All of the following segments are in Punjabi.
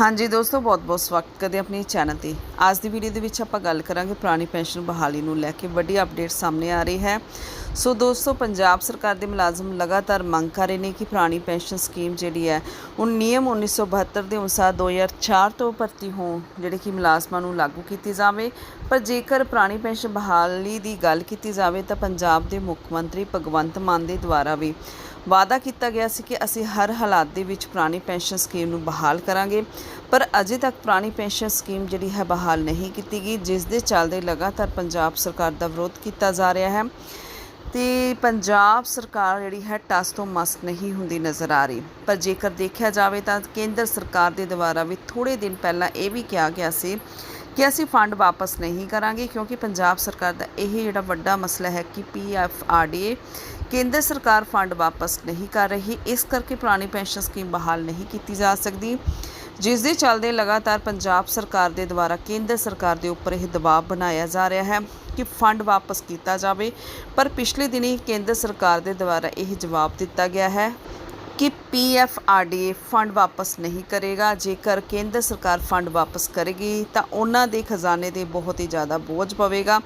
ਹਾਂਜੀ ਦੋਸਤੋ ਬਹੁਤ-ਬਹੁਤ ਸਵਾਗਤ ਕਰਦੇ ਆਪਣੀ ਚੈਨਲ ਤੇ। ਅੱਜ ਦੀ ਵੀਡੀਓ ਦੇ ਵਿੱਚ ਆਪਾਂ ਗੱਲ ਕਰਾਂਗੇ ਪੁਰਾਣੀ ਪੈਨਸ਼ਨ ਬਹਾਲੀ ਨੂੰ ਲੈ ਕੇ। ਵੱਡੀ ਅਪਡੇਟ ਸਾਹਮਣੇ ਆ ਰਹੀ ਹੈ। ਸੋ ਦੋਸਤੋ, ਪੰਜਾਬ ਸਰਕਾਰ ਦੇ ਮੁਲਾਜ਼ਮ ਲਗਾਤਾਰ ਮੰਗ ਕਰ ਰਹੇ ਨੇ ਕਿ ਪੁਰਾਣੀ ਪੈਨਸ਼ਨ ਸਕੀਮ ਜਿਹੜੀ ਹੈ ਉਹ ਨਿਯਮ 1972 ਦੇ ਅਨੁਸਾਰ 2004 ਤੋਂ ਭਰਤੀ ਹੋਣ ਜਿਹੜੇ ਕਿ ਮੁਲਾਜ਼ਮਾਂ ਨੂੰ ਲਾਗੂ ਕੀਤੀ ਜਾਵੇ। ਪਰ ਜੇਕਰ ਪੁਰਾਣੀ ਪੈਨਸ਼ਨ ਬਹਾਲੀ ਦੀ ਗੱਲ ਕੀਤੀ ਜਾਵੇ ਤਾਂ ਪੰਜਾਬ ਦੇ ਮੁੱਖ ਮੰਤਰੀ ਭਗਵੰਤ ਮਾਨ ਦੇ ਦੁਆਰਾ ਵੀ ਵਾਅਦਾ ਕੀਤਾ ਗਿਆ ਸੀ ਕਿ ਅਸੀਂ ਹਰ ਹਾਲਾਤ ਦੇ ਵਿੱਚ ਪੁਰਾਣੀ ਪੈਨਸ਼ਨ ਸਕੀਮ ਨੂੰ ਬਹਾਲ ਕਰਾਂਗੇ। ਪਰ ਅਜੇ ਤੱਕ ਪੁਰਾਣੀ ਪੈਨਸ਼ਨ ਸਕੀਮ ਜਿਹੜੀ ਹੈ, ਬਹਾਲ ਨਹੀਂ ਕੀਤੀ ਗਈ, ਜਿਸ ਦੇ ਚੱਲਦੇ ਲਗਾਤਾਰ ਪੰਜਾਬ ਸਰਕਾਰ ਦਾ ਵਿਰੋਧ ਕੀਤਾ ਜਾ ਰਿਹਾ ਹੈ। ਤੇ ਪੰਜਾਬ ਸਰਕਾਰ ਜਿਹੜੀ ਹੈ ਟਸ ਤੋਂ ਮਸ ਨਹੀਂ ਹੁੰਦੀ ਨਜ਼ਰ ਆ ਰਹੀ। ਪਰ ਜੇਕਰ ਦੇਖਿਆ ਜਾਵੇ ਤਾਂ ਕੇਂਦਰ ਸਰਕਾਰ ਦੇ ਦੁਆਰਾ ਵੀ ਥੋੜੇ ਦਿਨ ਪਹਿਲਾਂ ਇਹ ਵੀ ਕਿਹਾ ਗਿਆ ਸੀ ਕਿ ਅਸੀਂ ਫੰਡ ਵਾਪਸ ਨਹੀਂ ਕਰਾਂਗੇ, ਕਿਉਂਕਿ ਪੰਜਾਬ ਸਰਕਾਰ ਦਾ ਇਹ ਜਿਹੜਾ ਵੱਡਾ ਮਸਲਾ ਹੈ ਕਿ ਪੀਐਫਆਰਡੀਏ ਕੇਂਦਰ ਸਰਕਾਰ ਫੰਡ ਵਾਪਸ ਨਹੀਂ ਕਰ ਰਹੀ। ਇਸ ਕਰਕੇ ਪੁਰਾਣੀ ਪੈਨਸ਼ਨ ਸਕੀਮ ਬਹਾਲ ਨਹੀਂ ਕੀਤੀ ਜਾ ਸਕਦੀ। ਜਿਸ ਦੇ ਚੱਲਦੇ ਲਗਾਤਾਰ ਪੰਜਾਬ ਸਰਕਾਰ ਦੇ ਦੁਆਰਾ ਕੇਂਦਰ ਸਰਕਾਰ ਦੇ ਉੱਪਰ ਇਹ ਦਬਾਅ ਬਣਾਇਆ ਜਾ ਰਿਹਾ ਹੈ। ਕਿ ਫੰਡ ਵਾਪਸ ਕੀਤਾ ਜਾਵੇ, ਪਰ ਪਿਛਲੇ ਦਿਨੀ ਕੇਂਦਰ ਸਰਕਾਰ ਦੇ ਦੁਆਰਾ ਇਹ ਜਵਾਬ ਦਿੱਤਾ ਗਿਆ ਹੈ ਕਿ ਪੀਐਫਆਰਡੀਏ ਫੰਡ ਵਾਪਸ ਨਹੀਂ ਕਰੇਗਾ। ਜੇਕਰ ਕੇਂਦਰ ਸਰਕਾਰ ਫੰਡ ਵਾਪਸ ਕਰੇਗੀ, ਤਾਂ ਉਹਨਾਂ ਦੇ ਖਜ਼ਾਨੇ ਤੇ ਬਹੁਤ ਹੀ ਜ਼ਿਆਦਾ ਬੋਝ ਪਵੇਗਾ।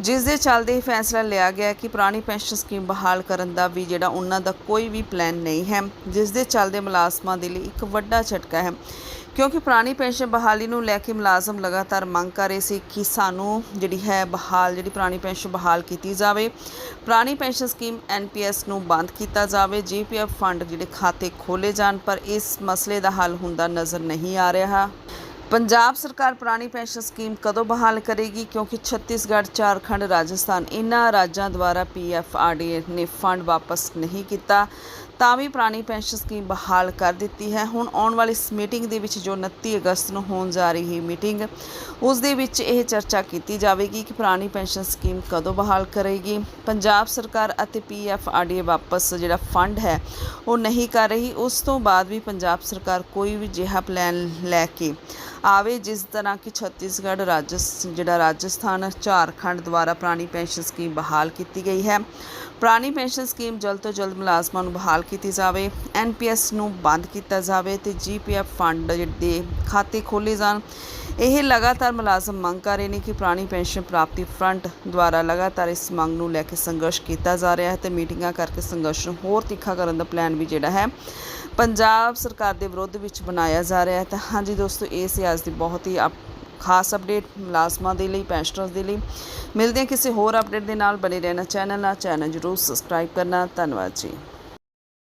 ਜਿਸ ਦੇ ਚੱਲਦੇ ਇਹ ਫੈਸਲਾ ਲਿਆ ਗਿਆ ਕਿ ਪੁਰਾਣੀ ਪੈਨਸ਼ਨ ਸਕੀਮ ਬਹਾਲ ਕਰਨ ਦਾ ਵੀ ਜਿਹੜਾ ਉਹਨਾਂ ਦਾ ਕੋਈ ਵੀ ਪਲਾਨ ਨਹੀਂ ਹੈ, ਜਿਸ ਦੇ ਚੱਲਦੇ ਮੁਲਾਜ਼ਮਾਂ ਦੇ ਲਈ ਇੱਕ ਵੱਡਾ ਝਟਕਾ ਹੈ। ਕਿਉਂਕਿ ਪੁਰਾਣੀ ਪੈਨਸ਼ਨ ਬਹਾਲੀ ਨੂੰ ਲੈ ਕੇ ਮੁਲਾਜ਼ਮ ਲਗਾਤਾਰ ਮੰਗ ਕਰ ਰਹੇ ਸੀ ਕਿ ਸਾਨੂੰ ਜਿਹੜੀ ਹੈ ਬਹਾਲ, ਜਿਹੜੀ ਪੁਰਾਣੀ ਪੈਨਸ਼ਨ ਬਹਾਲ ਕੀਤੀ ਜਾਵੇ। ਪੁਰਾਣੀ ਪੈਨਸ਼ਨ ਸਕੀਮ ਐਨਪੀਐਸ ਨੂੰ ਬੰਦ ਕੀਤਾ ਜਾਵੇ। ਜੀਪੀਐਫ ਫੰਡ ਜਿਹੜੇ ਖਾਤੇ ਖੋਲੇ ਜਾਣ, ਪਰ ਇਸ ਮਸਲੇ ਦਾ ਹੱਲ ਹੁੰਦਾ ਨਜ਼ਰ ਨਹੀਂ ਆ ਰਿਹਾ। ਪੰਜਾਬ ਸਰਕਾਰ ਪੁਰਾਣੀ ਪੈਨਸ਼ਨ ਸਕੀਮ ਕਦੋਂ ਬਹਾਲ ਕਰੇਗੀ? ਕਿਉਂਕਿ ਛੱਤੀਸਗੜ੍ਹ, ਝਾਰਖੰਡ, ਰਾਜਸਥਾਨ ਇਹਨਾਂ ਰਾਜਾਂ ਦੁਆਰਾ ਪੀਐਫਆਰਡੀਏ ਨੇ ਫੰਡ ਵਾਪਸ ਨਹੀਂ ਕੀਤਾ। ਤਾਂ ਵੀ ਪੁਰਾਣੀ ਪੈਨਸ਼ਨ ਸਕੀਮ ਬਹਾਲ ਕਰ ਦਿੱਤੀ ਹੈ। ਹੁਣ ਆਉਣ ਵਾਲੀ ਇਸ ਮੀਟਿੰਗ ਦੇ ਵਿੱਚ ਜੋ 29 ਅਗਸਤ ਨੂੰ ਹੋਣ ਜਾ ਰਹੀ ਹੈ ਮੀਟਿੰਗ, ਉਸ ਦੇ ਵਿੱਚ ਇਹ ਚਰਚਾ ਕੀਤੀ ਜਾਵੇਗੀ ਕਿ ਪੁਰਾਣੀ ਪੈਨਸ਼ਨ ਸਕੀਮ ਕਦੋਂ ਬਹਾਲ ਕਰੇਗੀ। ਪੰਜਾਬ ਸਰਕਾਰ ਅਤੇ ਪੀਐਫਆਰਡੀਏ ਵਾਪਸ ਜਿਹੜਾ ਫੰਡ ਹੈ, ਉਹ ਨਹੀਂ ਕਰ ਰਹੀ। ਉਸ ਤੋਂ ਬਾਅਦ ਵੀ ਪੰਜਾਬ ਸਰਕਾਰ ਕੋਈ ਵੀ ਜਿਹਾ ਪਲਾਨ ਲੈ ਕੇ ਆਵੇ ਜਿਸ ਤਰ੍ਹਾਂ ਕਿ ਛੱਤੀਸਗੜ੍ਹ ਰਾਜਸ, ਜਿਹੜਾ ਰਾਜਸਥਾਨ, ਝਾਰਖੰਡ ਦੁਆਰਾ ਪੁਰਾਣੀ ਪੈਨਸ਼ਨ ਸਕੀਮ ਬਹਾਲ ਕੀਤੀ ਗਈ ਹੈ। ਪੁਰਾਣੀ ਪੈਨਸ਼ਨ ਸਕੀਮ ਜਲਦ ਤੋਂ ਜਲਦ ਮੁਲਾਜ਼ਮਾਂ ਨੂੰ ਬਹਾਲ ਕੀਤੀ ਜਾਵੇ। ਐਨਪੀਐਸ ਨੂੰ ਬੰਦ ਕੀਤਾ ਜਾਵੇ ਤੇ ਜੀਪੀਐਫ ਫੰਡ ਦੇ ਖਾਤੇ ਖੋਲੇ ਜਾਣ। ਇਹ ਲਗਾਤਾਰ ਮੁਲਾਜ਼ਮ ਮੰਗ ਕਰ ਰਹੇ ਨੇ ਕਿ ਪੁਰਾਣੀ ਪੈਨਸ਼ਨ ਪ੍ਰਾਪਤੀ ਫਰੰਟ ਦੁਆਰਾ ਲਗਾਤਾਰ ਇਸ ਮੰਗ ਨੂੰ ਲੈ ਕੇ ਸੰਘਰਸ਼ ਕੀਤਾ ਜਾ ਰਿਹਾ ਹੈ ਤੇ ਮੀਟਿੰਗਾਂ ਕਰਕੇ ਸੰਘਰਸ਼ ਨੂੰ ਹੋਰ ਤਿੱਖਾ ਕਰਨ ਦਾ ਪਲਾਨ ਵੀ ਜਿਹੜਾ ਹੈ, ਪੰਜਾਬ ਸਰਕਾਰ ਦੇ ਵਿਰੋਧ ਵਿੱਚ ਬਣਾਇਆ ਜਾ ਰਿਹਾ ਹੈ। ਤਾਂ ਹਾਂਜੀ ਦੋਸਤੋ, ਇਹ ਸੀ ਅੱਜ ਦੀ ਬਹੁਤ ਹੀ ਅਪ- ਖਾਸ ਅਪਡੇਟ ਮੁਲਾਜ਼ਮਾਂ ਦੇ ਲਈ ਪੈਨਸ਼ਨਰਸ ਦੇ ਲਈ। ਮਿਲਦੇ ਹਾਂ ਕਿਸੇ ਹੋਰ ਅਪਡੇਟ ਦੇ ਨਾਲ। ਬਣੇ ਰਹਿਣਾ ਚੈਨਲ ਨਾਲ। ਚੈਨਲ ਜਰੂਰ ਸਬਸਕ੍ਰਾਈਬ ਕਰਨਾ। ਧੰਨਵਾਦ ਜੀ।